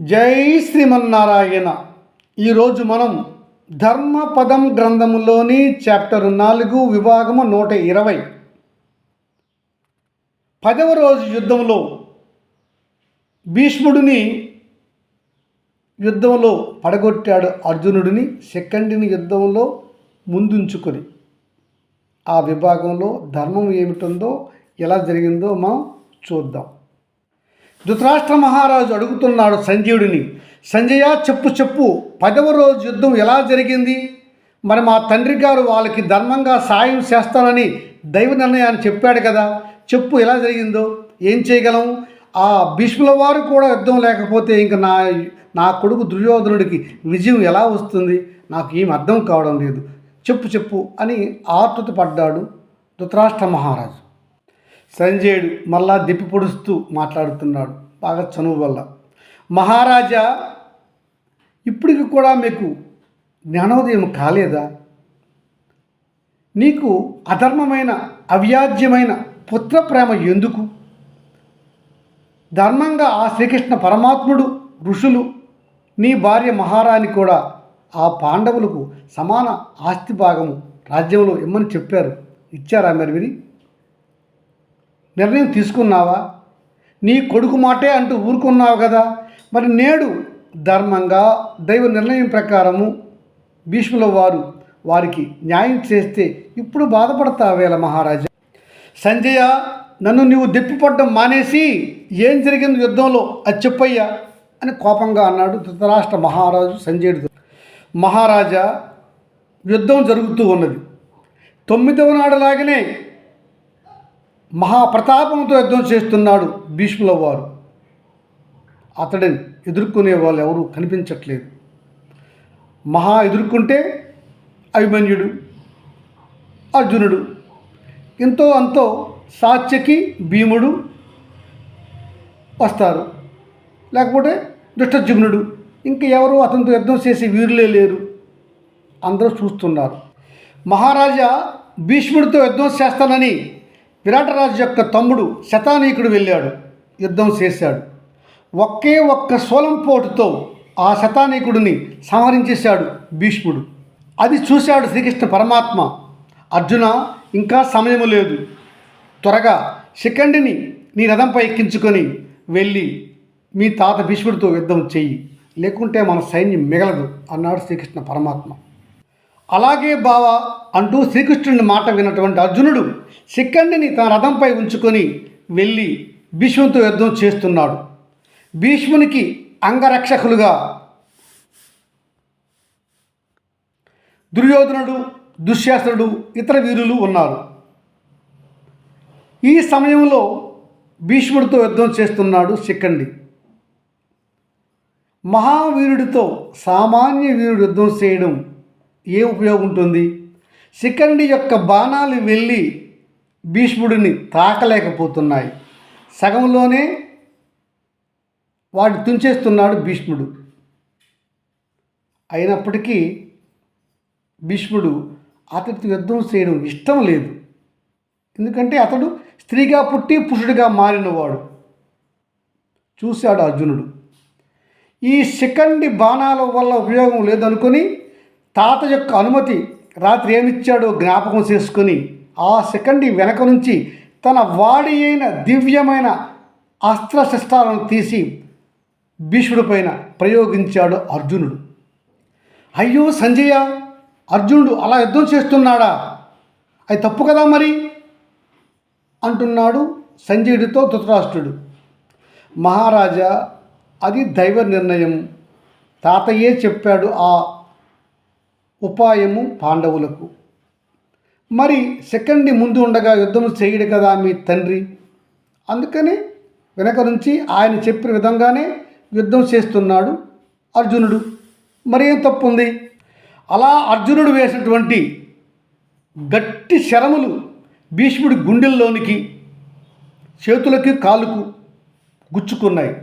జై శ్రీమన్నారాయణ. ఈరోజు మనం ధర్మపదం గ్రంథములోని చాప్టర్ నాలుగు విభాగము నూట ఇరవై. పదవ రోజు యుద్ధంలో భీష్ముడిని యుద్ధంలో పడగొట్టాడు అర్జునుడిని సెకండ్ని యుద్ధంలో ముందుంచుకొని. ఆ విభాగంలో ధర్మం ఏమిటుందో ఎలా జరిగిందో మనం చూద్దాం. ధృతరాష్ట్ర మహారాజు అడుగుతున్నాడు సంజీవుడిని సంజయ చెప్పు చెప్పు పదవ రోజు యుద్ధం ఎలా జరిగింది? మరి మా తండ్రి గారు వాళ్ళకి ధర్మంగా సాయం చేస్తానని దైవ నిర్ణయాన్ని చెప్పాడు కదా చెప్పు ఎలా జరిగిందో ఏం చేయగలం? ఆ భీష్ముల వారు కూడా యుద్ధం లేకపోతే ఇంక నా నా కొడుకు దుర్యోధనుడికి విజయం ఎలా వస్తుంది? నాకు ఏం అర్థం కావడం లేదు. చెప్పు చెప్పు అని ఆతృత పడ్డాడు ధృతరాష్ట్ర మహారాజు. సంజయుడు మళ్ళా దిప్పి పొడుస్తూ మాట్లాడుతున్నాడు. బాగా చనువు వల్ల. మహారాజా ఇప్పటికి కూడా మీకు జ్ఞానోదయం కాలేదా? నీకు అధర్మమైన అవ్యాజ్యమైన పుత్ర ప్రేమ ఎందుకు? ధర్మంగా ఆ శ్రీకృష్ణ పరమాత్ముడు ఋషులు నీ భార్య మహారాణి కూడా ఆ పాండవులకు సమాన ఆస్తి భాగము రాజ్యంలో ఇమ్మని చెప్పారు. ఇచ్చారా మరి నిర్ణయం తీసుకున్నావా? నీ కొడుకు మాటే అంటూ ఊరుకున్నావు కదా? మరి నేడు ధర్మంగా దైవ నిర్ణయం ప్రకారము భీష్ముల వారు వారికి న్యాయం చేస్తే ఇప్పుడు బాధపడతావేళ మహారాజా? సంజయ నన్ను నీవు దెప్పిపడ్డం మానేసి ఏం జరిగింది యుద్ధంలో? అది చెప్పయ్యా అని కోపంగా అన్నాడు ధృతరాష్ట్ర మహారాజు సంజయుడితో మహారాజా యుద్ధం జరుగుతూ ఉన్నది. తొమ్మిదవ నాడు లాగానే మహాప్రతాపంతో యుద్ధం చేస్తున్నాడు భీష్ముల వారు. అతడిని ఎదుర్కొనే వాళ్ళు ఎవరూ కనిపించట్లేదు. మహా ఎదుర్కొంటే అభిమన్యుడు అర్జునుడు ఎంతో అంతో సాత్యకి భీముడు వస్తారు. లేకపోతే దుష్టజుమ్నుడు ఇంకా ఎవరు అతనితో యుద్ధం చేసే వీరులే లేరు. అందరూ చూస్తున్నారు. మహారాజా భీష్ముడితో యుద్ధం చేస్తానని విరాటరాజు యొక్క తమ్ముడు శతానీకుడు వెళ్ళాడు యుద్ధం చేశాడు. ఒకే ఒక్క సోలంపోటుతో ఆ శతానీకుడిని సంహరించేశాడు భీష్ముడు. అది చూశాడు శ్రీకృష్ణ పరమాత్మ. అర్జున ఇంకా సమయము లేదు. త్వరగా శిఖండిని నీ రథంపై ఎక్కించుకొని వెళ్ళి మీ తాత భీష్ముడితో యుద్ధం చెయ్యి. లేకుంటే మన సైన్యం మిగలదు అన్నాడు శ్రీకృష్ణ పరమాత్మ. అలాగే బావ అంటూ శ్రీకృష్ణుని మాట విన్నటువంటి అర్జునుడు శిఖండిని తన రథంపై ఉంచుకొని వెళ్ళి భీష్మునితో యుద్ధం చేస్తున్నాడు. భీష్మునికి అంగరక్షకులుగా దుర్యోధనుడు దుశ్శాసనుడు ఇతర వీరులు ఉన్నారు. ఈ సమయంలో భీష్ముడితో యుద్ధం చేస్తున్నాడు శిఖండి మహావీరుడితో సామాన్య వీరుడు యుద్ధం చేయడం ఏం ఉపయోగం ఉంటుంది శిఖండి యొక్క బాణాలు వెళ్ళి భీష్ముడిని తాకలేకపోతున్నాయి. సగంలోనే వాడు తుంచేస్తున్నాడు భీష్ముడు. అయినప్పటికీ భీష్ముడు అతడితో యుద్ధం చేయడం ఇష్టం లేదు. ఎందుకంటే అతడు స్త్రీగా పుట్టి పురుషుడిగా మారినవాడు. చూశాడు అర్జునుడు. ఈ శిఖండి బాణాల వల్ల ఉపయోగం లేదనుకొని తాత యొక్క అనుమతి రాత్రి ఏమిచ్చాడో జ్ఞాపకం చేసుకొని ఆ సెకండి వెనక నుంచి తన వాడి అయిన దివ్యమైన అస్త్రశస్త్రాలను తీసి భీష్ముడి పైన ప్రయోగించాడు అర్జునుడు. అయ్యో సంజయ అర్జునుడు అలా యుద్ధం చేస్తున్నాడా? అది తప్పు కదా మరి? అంటున్నాడు సంజయుడితో ధృతరాష్ట్రుడు. మహారాజా అది దైవ నిర్ణయం. తాతయ్యే చెప్పాడు ఆ ఉపాయము పాండవులకు. మరి సెకండ్ని ముందు ఉండగా యుద్ధం చేయడు కదా మీ తండ్రి? అందుకని వెనక నుంచి ఆయన చెప్పిన విధంగానే యుద్ధం చేస్తున్నాడు అర్జునుడు. మరి ఏం తప్పు ఉంది అలా అర్జునుడు వేసినటువంటి గట్టి శరములు భీష్ముడి గుండెల్లోనికి చేతులకి కాలుకు గుచ్చుకున్నాయి.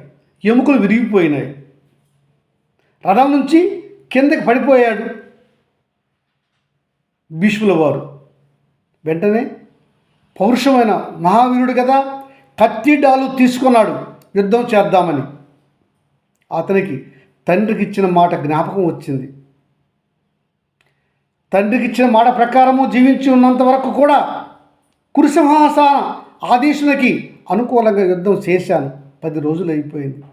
ఎముకలు విరిగిపోయినాయి. రథం నుంచి కిందకి పడిపోయాడు. భీష్ముల వారు. వెంటనే పౌరుషమైన మహావీరుడు కదా కత్తి డాలు తీసుకున్నాడు. యుద్ధం చేద్దామని. అతనికి తండ్రికి ఇచ్చిన మాట జ్ఞాపకం వచ్చింది. తండ్రికి ఇచ్చిన మాట ప్రకారము జీవించి ఉన్నంత వరకు కూడా కురుసింహాసన ఆదేశులకి అనుకూలంగా యుద్ధం చేశాను. పది రోజులు అయిపోయింది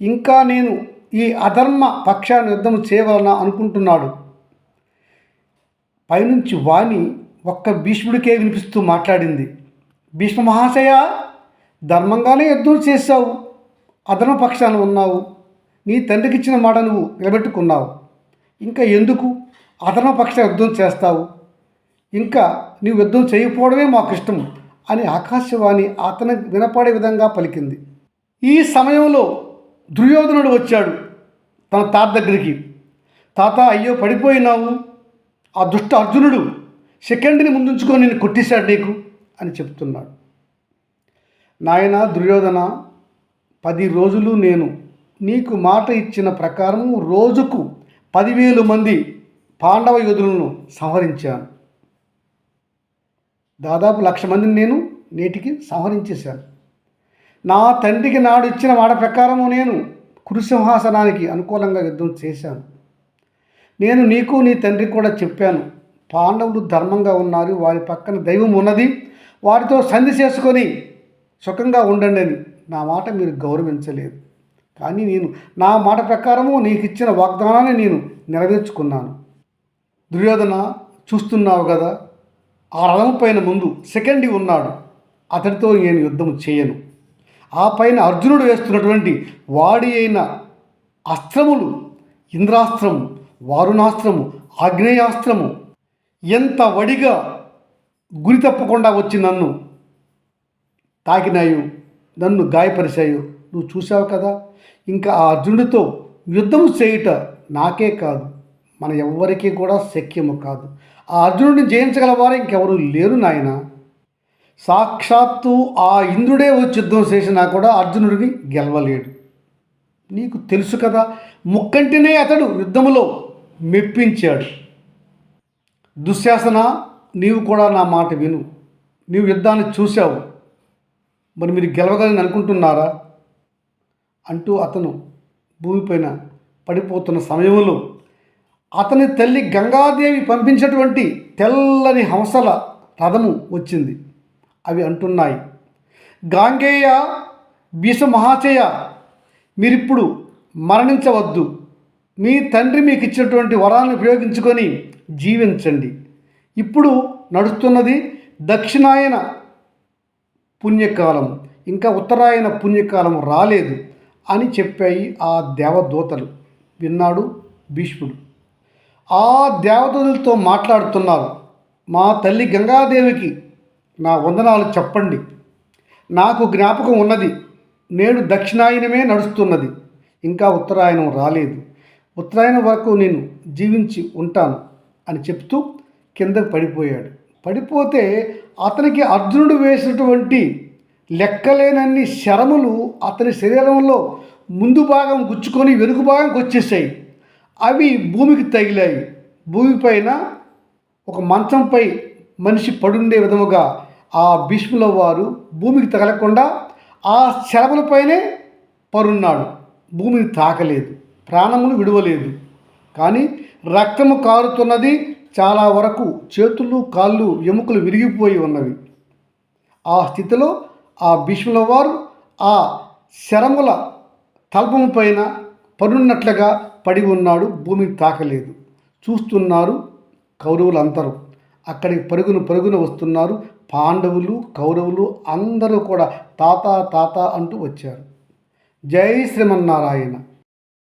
ఇంకా నేను ఈ అధర్మ పక్షాన్ని యుద్ధం చేయవలన అనుకుంటున్నాడు? పైనుంచి వాణి ఒక్క భీష్ముడికే వినిపిస్తూ మాట్లాడింది. భీష్మ మహాశయ ధర్మంగానే యుద్ధం చేశావు. అధర్మ పక్షాన ఉన్నావు. నీ తండ్రికి ఇచ్చిన మాట నువ్వు నిలబెట్టుకున్నావు. ఇంకా ఎందుకు అధర్మ పక్ష యుద్ధం చేస్తావు? ఇంకా నీవు యుద్ధం చేయకపోవడమే మాకు ఇష్టం అని ఆకాశవాణి అతను వినపడే విధంగా పలికింది. ఈ సమయంలో దుర్యోధనుడు వచ్చాడు తన తాత దగ్గరికి. తాత అయ్యో పడిపోయినావు. ఆ దుష్ట అర్జునుడు సెకండ్ని ముందుంచుకొని నేను కొట్టేశాడు నీకు అని చెప్తున్నాడు. నాయన దుర్యోధన పది రోజులు నేను నీకు మాట ఇచ్చిన ప్రకారం రోజుకు పదివేలు మంది పాండవ యోధులను సంహరించాను దాదాపు లక్ష మందిని నేను నేటికి సంహరించేశాను నా తండ్రికి నాడు ఇచ్చిన మాట ప్రకారము నేను కురుసింహాసనానికి అనుకూలంగా యుద్ధం చేశాను. నేను నీకు నీ తండ్రికి కూడా చెప్పాను. పాండవులు ధర్మంగా ఉన్నారు వారి పక్కన దైవం ఉన్నది. వారితో సంధి చేసుకొని సుఖంగా ఉండండి అని. నా మాట మీరు గౌరవించలేదు. కానీ నేను నా మాట ప్రకారము నీకు ఇచ్చిన వాగ్దానాన్ని నేను నెరవేర్చుకున్నాను. దుర్యోధన చూస్తున్నావు కదా ఆ రథం పైన ముందు సెకండ్ ఉన్నాడు. అతడితో నేను యుద్ధం చేయను. ఆ పైన అర్జునుడు వేస్తున్నటువంటి వాడి అయిన అస్త్రములు ఇంద్రాస్త్రము వారుణాస్త్రము ఆగ్నేయాస్త్రము ఎంత వడిగా గురి తప్పకుండా వచ్చి నన్ను తాకినాయు నన్ను గాయపరిచాయు నువ్వు చూసావు కదా? ఇంకా ఆ అర్జునుడితో యుద్ధం చేయుట నాకే కాదు మన ఎవ్వరికీ కూడా శక్యము కాదు. ఆ అర్జునుడిని జయించగలవారు ఇంకెవరూ లేరు నాయన. సాక్షాత్తు ఆ ఇంద్రుడే వచ్చి యుద్ధం చేసినా కూడా అర్జునుడిని గెలవలేడు. నీకు తెలుసు కదా ముక్కంటినే అతడు యుద్ధములో మెప్పించాడు. దుశ్శాసన నీవు కూడా నా మాట విను. నీవు యుద్ధాన్ని చూశావు. మరి మీరు గెలవగలని అనుకుంటున్నారా? అంటూ అతను భూమిపైన పడిపోతున్న సమయంలో అతని తల్లి గంగాదేవి పంపించినటువంటి తెల్లని హంసల రథము వచ్చింది. అవి అంటున్నాయి గాంగేయ భీష మహాచేయ మీరిప్పుడు మరణించవద్దు. మీ తండ్రి మీకు ఇచ్చినటువంటి వరాన్ని ఉపయోగించుకొని జీవించండి. ఇప్పుడు నడుస్తున్నది దక్షిణాయన పుణ్యకాలం. ఇంకా ఉత్తరాయణ పుణ్యకాలం రాలేదు అని చెప్పాయి ఆ దేవదూతలు. విన్నాడు భీష్ముడు. ఆ దేవదూతలతో మాట్లాడుతున్నారు మా తల్లి గంగాదేవికి నా వందనాలు చెప్పండి. నాకు జ్ఞాపకం ఉన్నది. నేడు దక్షిణాయనమే నడుస్తున్నది. ఇంకా ఉత్తరాయణం రాలేదు. ఉత్తరాయణం వరకు నేను జీవించి ఉంటాను అని చెప్తూ కిందకు పడిపోయాడు. పడిపోతే అతనికి అర్జునుడు వేసినటువంటి లెక్కలేనన్ని శరములు అతని శరీరంలో ముందు భాగం గుచ్చుకొని వెనుక భాగంకి వచ్చేసాయి. అవి భూమికి తగిలాయి. భూమిపైన ఒక మంచంపై మనిషి పడుండే విధముగా ఆ భీష్ముల వారు భూమికి తగలకుండా ఆ శరములపైనే పరున్నాడు భూమిని తాకలేదు. ప్రాణమును విడవలేదు. కానీ రక్తము కారుతున్నది చాలా వరకు చేతులు కాళ్ళు ఎముకలు విరిగిపోయి ఉన్నవి. ఆ స్థితిలో ఆ భీష్ముల వారు ఆ శరముల తల్పము పైన పడున్నట్లుగా పడి ఉన్నాడు. భూమిని తాకలేదు. చూస్తున్నారు కౌరవులందరూ. అక్కడికి పరుగును పరుగున వస్తున్నారు. పాండవులు కౌరవులు అందరూ కూడా తాత తాత అంటూ వచ్చారు. జై శ్రీమన్నారాయణ.